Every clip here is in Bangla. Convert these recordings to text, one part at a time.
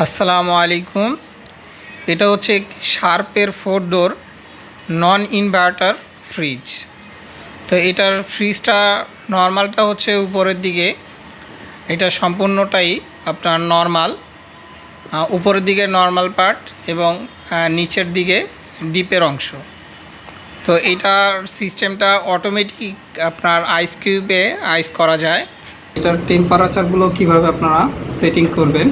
আসসালামু আলাইকুম। এটা হচ্ছে একটি শার্পের four door non inverter fridge তো এটার ফ্রিজটা নর্মালটা হচ্ছে উপরের দিকে। এটা সম্পূর্ণটাই আপনার নর্মাল উপরের দিকে নর্মাল পার্ট এবং নিচের দিকে ডিপের অংশ। তো এটার সিস্টেমটা অটোমেটিক আপনার আইস কিউবে আইস করা যায়। এটার টেম্পারেচারগুলো কীভাবে আপনারা সেটিং করবেন?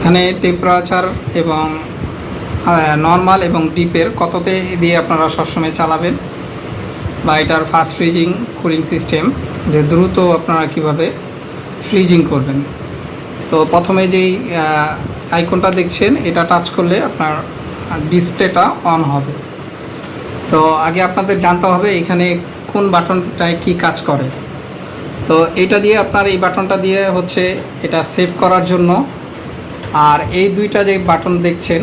এখানে টেম্পারেচার এবং নর্মাল এবং ডিপের কততে দিয়ে আপনারা সবসময় চালাবেন? বা এটার ফাস্ট ফ্রিজিং কুলিং সিস্টেম যে দ্রুত আপনারা কীভাবে ফ্রিজিং করবেন? তো প্রথমে যেই আইকনটা দেখছেন, এটা টাচ করলে আপনার ডিসপ্লেটা অন হবে। তো আগে আপনাদের জানতে হবে এখানে কোন বাটনটায় কি কাজ করে। তো এটা দিয়ে আপনার এই বাটনটা দিয়ে হচ্ছে এটা সেভ করার জন্য আর এই দুইটা যে বাটন দেখছেন,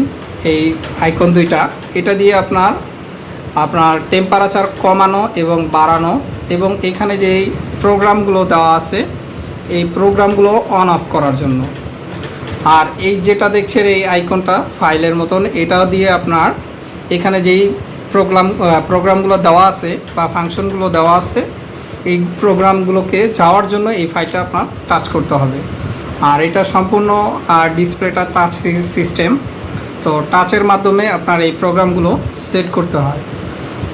এই আইকন দুইটা, এটা দিয়ে আপনার আপনার টেম্পারেচার কমানো এবং বাড়ানো এবং এখানে যে প্রোগ্রামগুলো দেওয়া আছে, এই প্রোগ্রামগুলো অন অফ করার জন্য। আর এই যেটা দেখছেন, এই আইকনটা ফাইলের মতন এটা দিয়ে আপনার এখানে যেই প্রোগ্রাম প্রোগ্রামগুলো দেওয়া আছে বা ফাংশনগুলো দেওয়া আছে, এই প্রোগ্রামগুলোকে যাওয়ার জন্য এই ফাইলটা আপনার টাচ করতে হবে। আর এটা সম্পূর্ণ ডিসপ্লেটা টাচ সিস্টেম তো টাচের মাধ্যমে আপনার এই প্রোগ্রামগুলো সেট করতে হয়।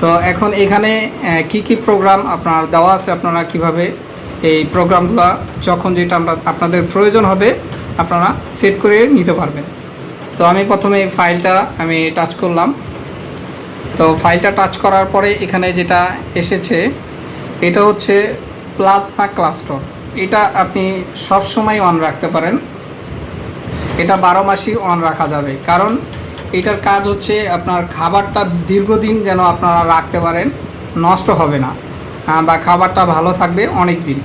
তো এখন এখানে কি কি প্রোগ্রাম আপনার দেওয়া আছে আপনারা কীভাবে এই প্রোগ্রামগুলো যখন যেটা আমরা, আপনাদের প্রয়োজন হবে, আপনারা সেট করে নিতে পারবেন। তো আমি প্রথমে ফাইলটা আমি টাচ করলাম। তো ফাইলটা টাচ করার পরে এখানে যেটা এসেছে, এটা হচ্ছে প্লাজমা ক্লাস্টর এটা আপনি সব সময় অন রাখতে পারেন। এটা বারো মাসই অন রাখা যাবে। কারণ এটার কাজ হচ্ছে আপনার খাবারটা দীর্ঘদিন যেন আপনারা রাখতে পারেন, নষ্ট হবে না বা খাবারটা ভালো থাকবে অনেক দিন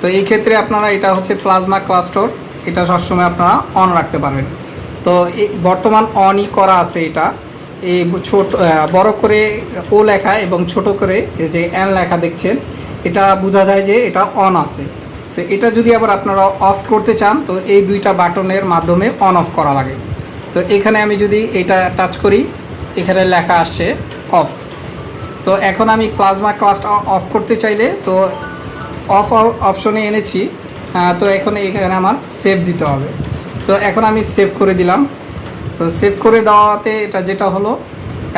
তো এই ক্ষেত্রে আপনারা এটা হচ্ছে প্লাজমা ক্লাস্টর এটা সবসময় আপনারা অন রাখতে পারবেন। তো বর্তমান অনই করা আছে এটা। এই ছোট বড় করে ও লেখা এবং ছোট করে যে এন লেখা দেখছেন, এটা বোঝা যায় যে এটা অন আছে। তো এটা যদি আবার আপনারা অফ করতে চান, তো এই দুইটা বাটনের মাধ্যমে অন অফ করা লাগে। তো এখানে আমি যদি এটা টাচ করি, এখানে লেখা আসছে অফ তো এখন আমি প্লাজমা ক্লাসটা অফ করতে চাইলে, তো অফ অপশনে এনেছি। তো এখন এখানে আমার সেভ দিতে হবে। তো এখন আমি সেভ করে দিলাম। তো সেভ করে দেওয়াতে এটা যেটা হলো,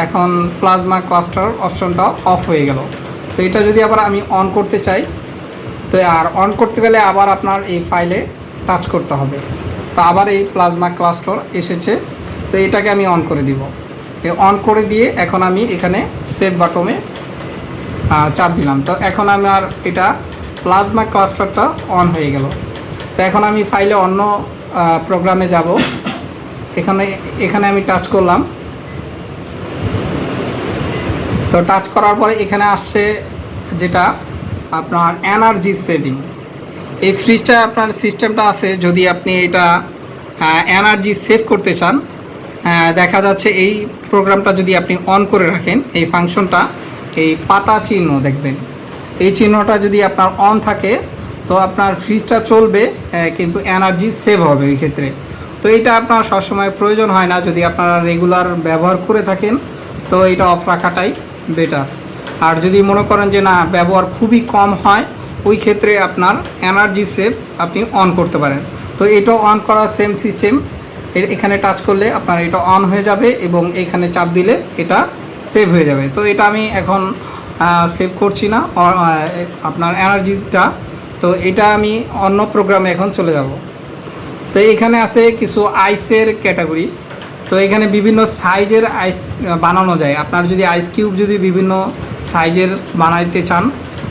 এখন প্লাজমা ক্লাস্টার অপশনটা অফ হয়ে গেল। তো এটা যদি আবার আমি অন করতে চাই তো আর অন করতে গেলে আবার আপনার এই ফাইলে টাচ করতে হবে। তো আবার এই প্লাজমা ক্লাস্টার এসেছে। তো এটাকে আমি অন করে দিব। অন করে দিয়ে এখন আমি এখানে সেভ আহ, চাপ দিলাম। তো এখন আমার এটা প্লাজমা ক্লাস্টারটা অন হয়ে গেল। তো এখন আমি ফাইলে অন্য প্রোগ্রামে যাব। এখানে এখানে আমি টাচ করলাম। তো টাচ করার পরে এখানে আসছে যেটা আপনার এনার্জি সেভিং এই ফ্রিজটা আপনার সিস্টেমটা আছে, যদি আপনি এটা এনার্জি সেভ করতে চান দেখা যাচ্ছে এই প্রোগ্রামটা যদি আপনি অন করে রাখেন, এই ফাংশনটা এই পাতা চিহ্ন দেখবেন। এই চিহ্নটা যদি আপনার অন থাকে, তো আপনার ফ্রিজটা চলবে কিন্তু এনার্জি সেভ হবে ওই ক্ষেত্রে। তো এটা আপনার সবসময় প্রয়োজন হয় না, যদি আপনারা রেগুলার ব্যবহার করে থাকেন, তো এটা অফ রাখাটাই বেটার আর যদি মনে করেন যে না, ব্যবহার খুবই কম হয়, ওই ক্ষেত্রে আপনার এনার্জি সেভ আপনি অন করতে পারেন। তো এটা অন করার সেম সিস্টেম এখানে টাচ করলে আপনার এটা অন হয়ে যাবে এবং এখানে চাপ দিলে এটা সেভ হয়ে যাবে। তো এটা আমি এখন সেভ করছি না। আপনার এনার্জিটা তো এটা আমি অন্য প্রোগ্রামে এখন চলে যাব। তো এখানে আছে কিছু আইসের ক্যাটাগরি তো এখানে বিভিন্ন সাইজের আইস বানানো যায়। আপনার যদি আইস কিউব যদি বিভিন্ন সাইজের বানাইতে চান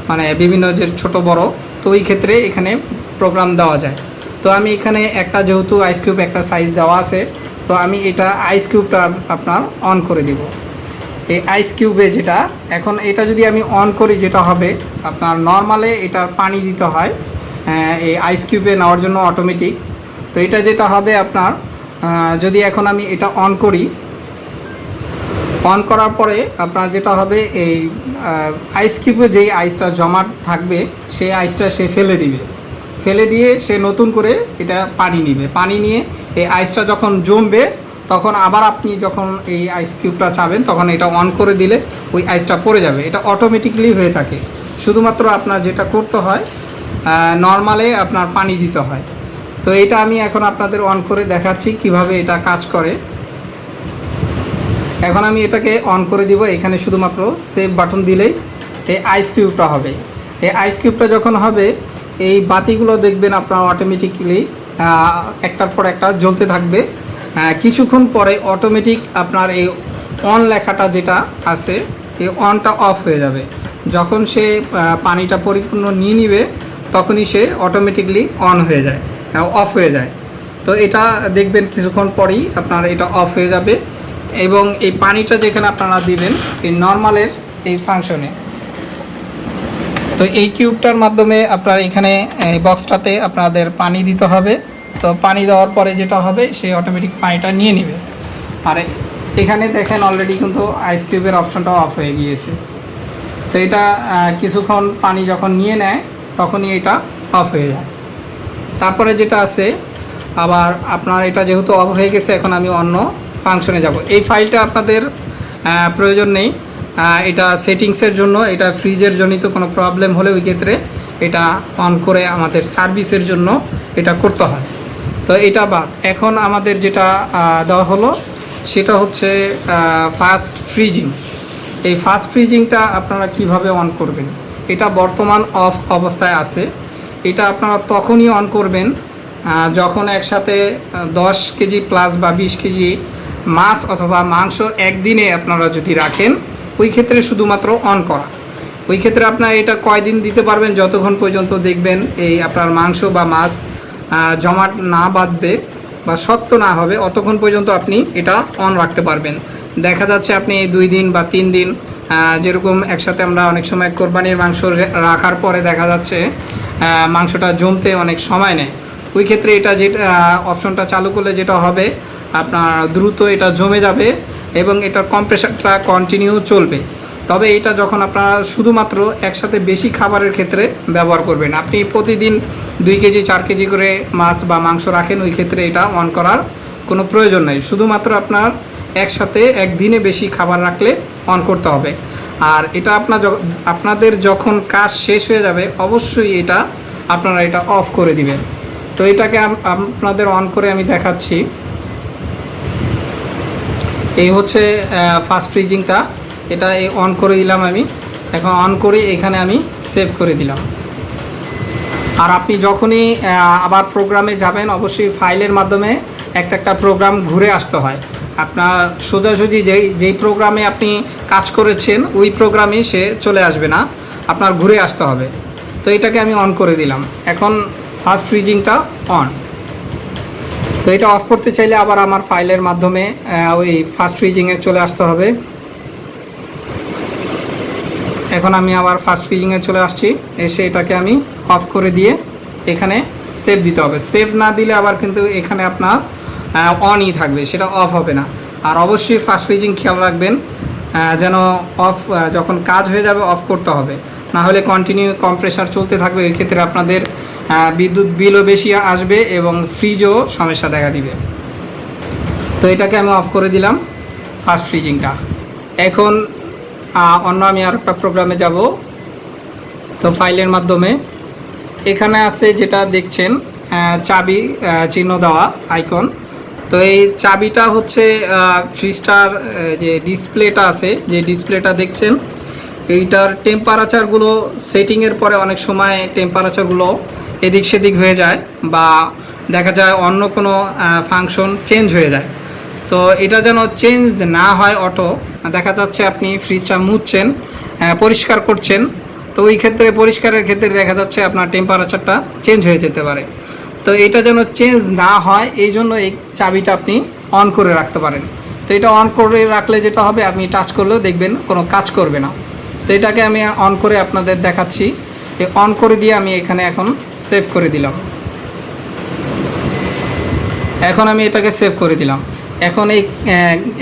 মানে বিভিন্ন যে ছোট বড়, তো ওই ক্ষেত্রে এখানে প্রোগ্রাম দেওয়া যায়। তো আমি এখানে একটা যেহেতু আইস কিউব একটা সাইজ দেওয়া আছে, তো আমি এটা আইস কিউবটা আপনার অন করে দিব। এই আইস কিউবে যেটা, এখন এটা যদি আমি অন করি, যেটা হবে, আপনার নর্মালে এটা পানি দিতে হয় এই আইস কিউবে নেওয়ার জন্য অটোমেটিক তো এটা যেটা হবে আপনার যদি এখন আমি এটা অন করি অন করার পরে আপনার যেটা হবে এই আইস কিউবে যেই আইসটা জমা থাকবে, সেই আইসটা সে ফেলে দিবে। ফেলে দিয়ে সে নতুন করে এটা পানি নিবে। পানি নিয়ে এই আইসটা যখন জমবে, তখন আবার আপনি যখন এই আইস কিউবটা চাবেন, তখন এটা অন করে দিলে ওই আইসটা পড়ে যাবে। এটা অটোমেটিকলি হয়ে থাকে। শুধুমাত্র আপনার যেটা করতে হয় নর্মালে আপনার পানি দিতে হয়। তো এটা আমি এখন আপনাদের অন করে দেখাচ্ছি কীভাবে এটা কাজ করে। এখন আমি এটাকে অন করে দিব, এখানে শুধুমাত্র সেভ বাটন দিলেই এই আইস কিউবটা হবে। এই আইস কিউবটা যখন হবে, এই বাতিগুলো দেখবেন আপনার অটোমেটিক্যালি একটার পর একটা জ্বলতে থাকবে। কিছুক্ষণ পরে অটোমেটিক আপনার এই অন লেখাটা যেটা আছে, এই অনটা অফ হয়ে যাবে। যখন সে পানিটা পরিপূর্ণ নিয়ে নিবে, তখনই সে অটোমেটিকলি অন হয়ে যায়। অফ হয়ে যায়। তো এটা দেখবেন কিছুক্ষণ পরেই আপনার এটা অফ হয়ে যাবে এবং এই পানিটা যেখানে আপনারা দিবেন, এই নর্মালের এই ফাংশনে তো এই কিউবটার মাধ্যমে আপনার এখানে বক্সটাতে আপনাদের পানি দিতে হবে। তো পানি দেওয়ার পরে যেটা হবে, সে অটোমেটিক পানিটা নিয়ে নেবে। আর এখানে দেখেন অলরেডি কিন্তু আইস কিউবের অপশনটা অফ হয়ে গিয়েছে। তো এটা কিছুক্ষণ পানি যখন নিয়ে নেয়, তখনই এটা অফ হয়ে যায়। তারপরে যেটা আছে, আবার আপনার এটা যেহেতু অফ হয়ে গেছে, এখন আমি অন্য ফাংশনে যাব। এই ফাইলটা আপনাদের প্রয়োজন নেই। এটা সেটিংসের জন্য, এটা ফ্রিজের জনিত কোনো প্রবলেম হলে ওই ক্ষেত্রে এটা অন করে আমাদের সার্ভিসের জন্য এটা করতে হয়। তো এটা বাদ। এখন আমাদের যেটা দেওয়া হলো, সেটা হচ্ছে ফাস্ট ফ্রিজিং এই ফাস্ট ফ্রিজিংটা আপনারা কীভাবে অন করবেন? এটা বর্তমান অফ অবস্থায় আছে। এটা আপনারা তখনই অন করবেন যখন একসাথে দশ কেজি প্লাস বা বিশ কেজি মাছ অথবা মাংস একদিনে আপনারা যদি রাখেন, ওই ক্ষেত্রে শুধুমাত্র অন করা। ওই ক্ষেত্রে আপনার এটা কয়দিন দিতে পারবেন যতক্ষণ পর্যন্ত দেখবেন এই আপনার মাংস বা মাছ জমাট না বাঁধবে বা শক্ত না হবে, অতক্ষণ পর্যন্ত আপনি এটা অন রাখতে পারবেন। দেখা যাচ্ছে আপনি দুই দিন বা তিন দিন যেরকম একসাথে আমরা অনেক সময় কোরবানির মাংস রাখার পরে দেখা যাচ্ছে মাংসটা জমতে অনেক সময় নেয়। ওই ক্ষেত্রে এটা যেটা অপশনটা চালু করলে যেটা হবে, আপনার দ্রুত এটা জমে যাবে এবং এটার কম্প্রেসারটা কন্টিনিউ চলবে। তবে এটা যখন আপনারা শুধুমাত্র একসাথে বেশি খাবারের ক্ষেত্রে ব্যবহার করবেন, আপনি প্রতিদিন দুই কেজি, চার কেজি করে মাছ বা মাংস রাখেন, ওই ক্ষেত্রে এটা অন করার কোনো প্রয়োজন নেই। শুধুমাত্র আপনার একসাথে একদিনে বেশি খাবার রাখলে অন করতে হবে। আর এটা আপনার আপনাদের যখন কাজ শেষ হয়ে যাবে, অবশ্যই এটা আপনারা এটা অফ করে দিবেন। তো এটাকে আপনাদের অন করে আমি দেখাচ্ছি। এই হচ্ছে ফাস্ট ফ্রিজিংটা এটা এই অন করে দিলাম আমি। এখন অন করে এখানে আমি সেভ করে দিলাম। আর আপনি যখনই আবার প্রোগ্রামে যাবেন, অবশ্যই ফাইলের মাধ্যমে একটা একটা প্রোগ্রাম ঘুরে আসতে হয়। আপনার সোজাসুজি যেই যেই প্রোগ্রামে আপনি কাজ করেছেন, ওই প্রোগ্রামেই সে চলে আসবে না। আপনার ঘুরে আসতে হবে। তো এটাকে আমি অন করে দিলাম। এখন ফার্স্ট ফ্রিজিংটা অন তো এটা অফ করতে চাইলে আবার আমার ফাইলের মাধ্যমে ওই ফার্স্ট ফ্রিজিংয়ে চলে আসতে হবে। এখন আমি আবার ফার্স্ট ফ্রিজিংয়ে চলে আসছি। এসে এটাকে আমি অফ করে দিয়ে এখানে সেভ দিতে হবে। সেভ না দিলে আবার কিন্তু এখানে আপনার অনই থাকবে, সেটা অফ হবে না। আর অবশ্যই ফার্স্ট ফ্রিজিং খেয়াল রাখবেন যেন অফ যখন কাজ হয়ে যাবে অফ করতে হবে। না হলে কন্টিনিউ কম্প্রেসার চলতে থাকবে এই ক্ষেত্রে আপনাদের বিদ্যুৎ বিলও বেশি আসবে এবং ফ্রিজও সমস্যা দেখা দিবে। তো এটাকে আমি অফ করে দিলাম ফার্স্ট ফ্রিজিংটা এখন অন্য আমি আর একটা প্রোগ্রামে যাব। তো ফাইলের মাধ্যমে। এখানে আছে যেটা দেখছেন চাবি চিহ্ন দেওয়া আইকন তো এই চাবিটা হচ্ছে ফ্রিজটার যে ডিসপ্লেটা আছে, যে ডিসপ্লেটা দেখছেন, এইটার টেম্পারেচারগুলো সেটিংয়ের পরে অনেক সময় টেম্পারেচারগুলো এদিক সেদিক হয়ে যায় বা দেখা যায় অন্য কোনো ফাংশন চেঞ্জ হয়ে যায়। তো এটা যেন চেঞ্জ না হয় অটো দেখা যাচ্ছে আপনি ফ্রিজটা মুছছেন পরিষ্কার করছেন, তো ওই ক্ষেত্রে, পরিষ্কারের ক্ষেত্রে দেখা যাচ্ছে আপনার টেম্পারেচারটা চেঞ্জ হয়ে যেতে পারে। তো এটা যেন চেঞ্জ না হয়, এই জন্য এই চাবিটা আপনি অন করে রাখতে পারেন। তো এটা অন করে রাখলে যেটা হবে, আপনি টাচ করলেও দেখবেন কোনো কাজ করবে না। তো এটাকে আমি অন করে আপনাদের দেখাচ্ছি। অন করে দিয়ে আমি এখানে এখন সেভ করে দিলাম। এখন আমি এটাকে সেভ করে দিলাম। এখন এই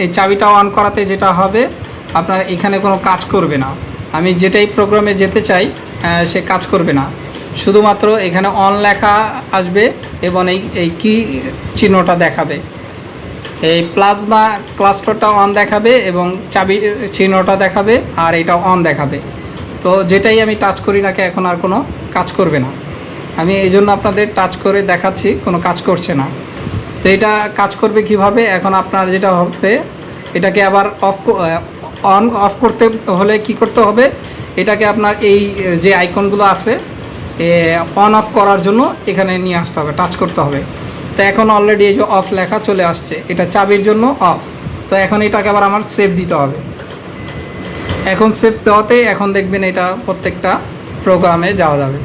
এই চাবিটা অন করাতে যেটা হবে, আপনার এখানে কোনো কাজ করবে না। আমি যেটাই প্রোগ্রামে যেতে চাই সে কাজ করবে না। শুধুমাত্র এখানে অন লেখা আসবে এবং এই এই কি চিহ্নটা দেখাবে। এই প্লাজমা ক্লাস্টারটা অন দেখাবে এবং চাবি চিহ্নটা দেখাবে আর এটা অন দেখাবে। তো যেটাই আমি টাচ করি নাকি এখন আর কোনো কাজ করবে না। আমি এই জন্য আপনাদের টাচ করে দেখাচ্ছি, কোনো কাজ করছে না। তো এটা কাজ করবে কীভাবে? এখন আপনার যেটা হবে, এটাকে আবার অফ অন অফ করতে হলে কি করতে হবে? এটাকে আপনার এই যে আইকনগুলো আছে অন অফ করার জন্য এখানে নিয়ে আসতে হবে টাচ করতে হবে। তো এখন অলরেডি এই যে অফ লেখা চলে আসছে, এটা চাবির জন্য অফ তো এখন এটাকে আবার আমার সেভ দিতে হবে। এখন সেভ দেওয়াতে এখন দেখবেন এটা প্রত্যেকটা প্রোগ্রামে যাওয়া যাবে।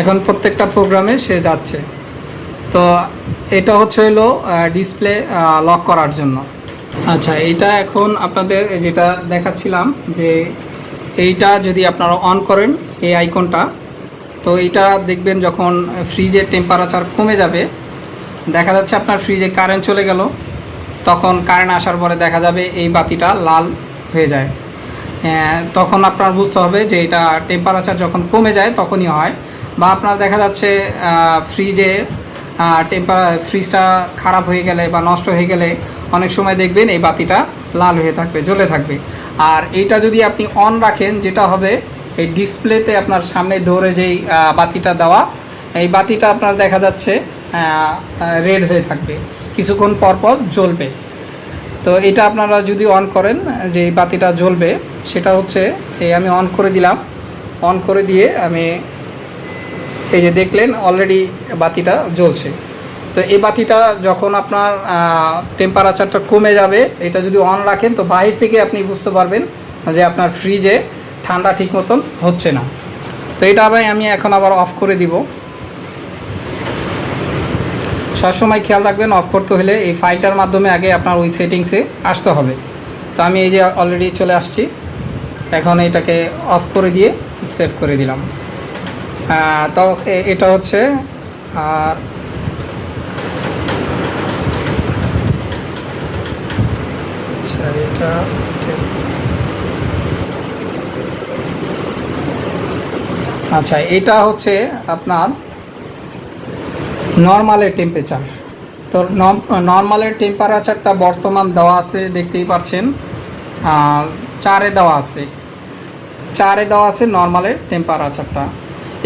এখন প্রত্যেকটা প্রোগ্রামে সে যাচ্ছে। তো এটা হচ্ছে হলো ডিসপ্লে লক করার জন্য। আচ্ছা এটা এখন আপনাদের যেটা দেখাচ্ছিলাম যে এইটা যদি আপনারা অন করেন এই আইকনটা। তো এটা দেখবেন যখন ফ্রিজের টেম্পারেচার কমে যাবে, দেখা যাচ্ছে আপনার ফ্রিজে কারেন্ট চলে গেল, তখন কারেন্ট আসার পরে দেখা যাবে এই বাতিটা লাল হয়ে যায়। তখন আপনার বুঝতে হবে যে এটা টেম্পারেচার যখন কমে যায় তখনই হয়। বা আপনার দেখা যাচ্ছে ফ্রিজে টেম্পার ফ্রিজটা খারাপ হয়ে গেলে বা নষ্ট হয়ে গেলে অনেক সময় দেখবেন এই বাতিটা লাল হয়ে থাকবে, জ্বলে থাকবে। আর এইটা যদি আপনি অন রাখেন, যেটা হবে এই ডিসপ্লেতে আপনার সামনে দৌড়ে যেই বাতিটা দেওয়া, এই বাতিটা আপনার দেখা যাচ্ছে রেড হয়ে থাকবে। কিছুক্ষণ পর পর জ্বলবে। তো এটা আপনারা যদি অন করেন, যে এই বাতিটা জ্বলবে, সেটা হচ্ছে, এই আমি অন করে দিলাম। অন করে দিয়ে আমি এই যে দেখলেন অলরেডি বাতিটা জ্বলছে। তো এই বাতিটা যখন আপনার টেম্পারেচারটা কমে যাবে, এটা যদি অন রাখেন, তো বাহির থেকে আপনি বুঝতে পারবেন যে আপনার ফ্রিজে ঠান্ডা ঠিক মতন হচ্ছে না। তো এটা আবার আমি এখন আবার অফ করে দিব। সবসময় খেয়াল রাখবেন অফ করতে হলে এই ফাইলটার মাধ্যমে আগে আপনার ওই সেটিংসে আসতে হবে। তো আমি এই যে অলরেডি চলে আসছি। এখন এটাকে অফ করে দিয়ে সেভ করে দিলাম। তো এটা হচ্ছে আর আচ্ছা এটা আচ্ছা এটা হচ্ছে আপনার নর্মালের টেম্পারেচার তো নর্মালের টেম্পারেচারটা বর্তমান দেওয়া আছে, দেখতেই পাচ্ছেন। চারে দেওয়া আছে। চারে দেওয়া আছে নর্মালের টেম্পারেচারটা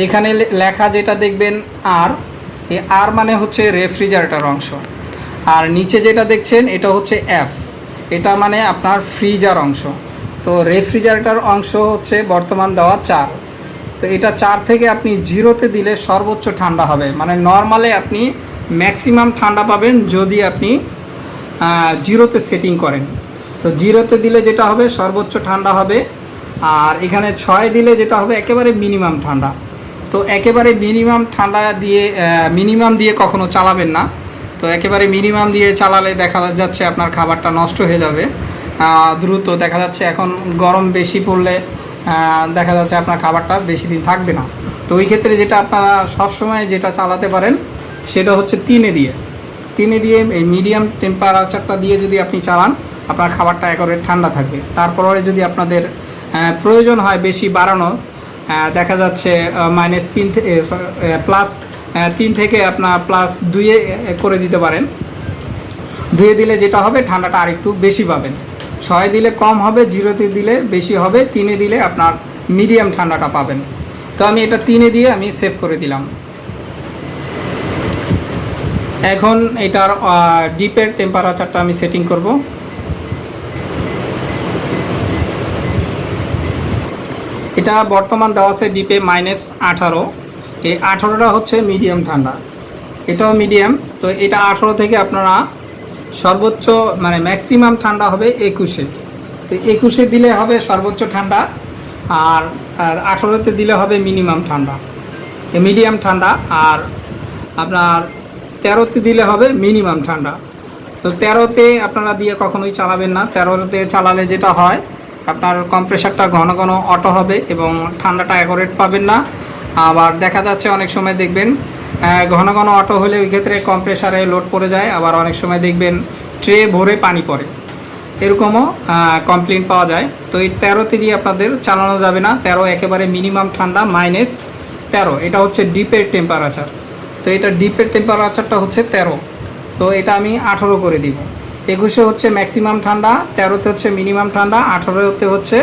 এখানে লেখা যেটা দেখবেন, আর। এই আর মানে হচ্ছে রেফ্রিজারেটর অংশ। আর নিচে যেটা দেখছেন, এটা হচ্ছে এফ এটা মানে আপনার ফ্রিজার অংশ। তো রেফ্রিজারেটর অংশ হচ্ছে বর্তমান দেওয়া চার। তো এটা চার থেকে আপনি জিরোতে দিলে সর্বোচ্চ ঠান্ডা হবে। মানে নর্মালে আপনি ম্যাক্সিমাম ঠান্ডা পাবেন যদি আপনি জিরোতে সেটিং করেন। তো জিরোতে দিলে যেটা হবে, সর্বোচ্চ ঠান্ডা হবে। আর এখানে ছয় দিলে যেটা হবে, একেবারে মিনিমাম ঠান্ডা। তো একেবারে মিনিমাম ঠান্ডা দিয়ে মিনিমাম দিয়ে কখনো চালাবেন না। তো একেবারে মিনিমাম দিয়ে চালালে দেখা যাচ্ছে আপনার খাবারটা নষ্ট হয়ে যাবে। দ্রুত দেখা যাচ্ছে এখন গরম বেশি পড়লে দেখা যাচ্ছে আপনার খাবারটা বেশি দিন থাকবে না। তো ওই ক্ষেত্রে যেটা আপনারা সবসময় যেটা চালাতে পারেন সেটা হচ্ছে তিনে দিয়ে। তিনে দিয়ে এই মিডিয়াম টেম্পারেচারটা দিয়ে যদি আপনি চালান আপনার খাবারটা একেবারে ঠান্ডা থাকবে। তারপরে যদি আপনাদের প্রয়োজন হয় বেশি বাড়ানো দেখা যাচ্ছে মাইনাস তিন প্লাস তিন থেকে আপনার প্লাস আহ, করে দিতে পারেন। দুয়ে দিলে যেটা হবে ঠান্ডাটা আরেকটু বেশি পাবেন। ছয় দিলে কম হবে জিরোতে দিলে বেশি হবে, তিনে দিলে আপনার মিডিয়াম ঠান্ডাটা পাবেন। তো আমি এটা তিনে দিয়ে আমি সেভ করে দিলাম। এখন এটার ডিপের টেম্পারেচারটা আমি সেটিং করব। এটা বর্তমান দেওয়া আছে ডিপে মাইনাস আঠারো। এই আঠারোটা হচ্ছে মিডিয়াম ঠান্ডা। এটাও মিডিয়াম তো এটা আঠারো থেকে আপনারা সর্বোচ্চ মানে ম্যাক্সিমাম ঠান্ডা হবে একুশে। তো একুশে দিলে হবে সর্বোচ্চ ঠান্ডা আর আর আঠারোতে দিলে হবে মিনিমাম ঠান্ডা। মিডিয়াম ঠান্ডা আর আপনার তেরোতে দিলে হবে মিনিমাম ঠান্ডা। তো তেরোতে আপনারা দিয়ে কখনোই চালাবেন না। তেরোতে চালালে যেটা হয়, আপনার কম্প্রেসারটা ঘন ঘন অটো হবে এবং ঠান্ডাটা অ্যাকোরেট পাবেন না। আবার দেখা যাচ্ছে অনেক সময় দেখবেন ঘন ঘন অটো হলে ওই ক্ষেত্রে কম্প্রেসারে লোড পড়ে যায়, আবার অনেক সময় দেখবেন ট্রে ভরে পানি পড়ে। এরকমও কমপ্লেন পাওয়া যায়। তো এই তেরোতে দিয়ে আপনাদের চালানো যাবে না। তেরো একেবারে মিনিমাম ঠান্ডা মাইনাস তেরো। এটা হচ্ছে ডিপের টেম্পারেচার তো এটা ডিপের টেম্পারেচারটা হচ্ছে তেরো। তো এটা আমি আঠারো করে দিব। একুশে হচ্ছে ম্যাক্সিমাম ঠান্ডা, তেরোতে হচ্ছে মিনিমাম ঠান্ডা, আঠারোতে হচ্ছে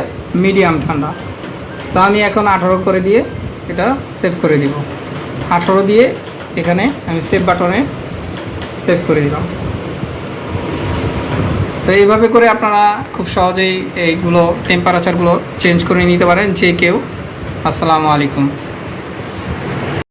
মিডিয়াম ঠান্ডা। তো আমি এখন আঠারো করে দিয়ে এটা সেভ করে দিব। আঠারো দিয়ে এখানে আমি সেভ বাটনে সেভ করে দিলাম। তো এইভাবে করে আপনারা খুব সহজেই এইগুলো টেম্পারেচারগুলো চেঞ্জ করে নিতে পারেন, যে কেউ। আসসালামু আলাইকুম।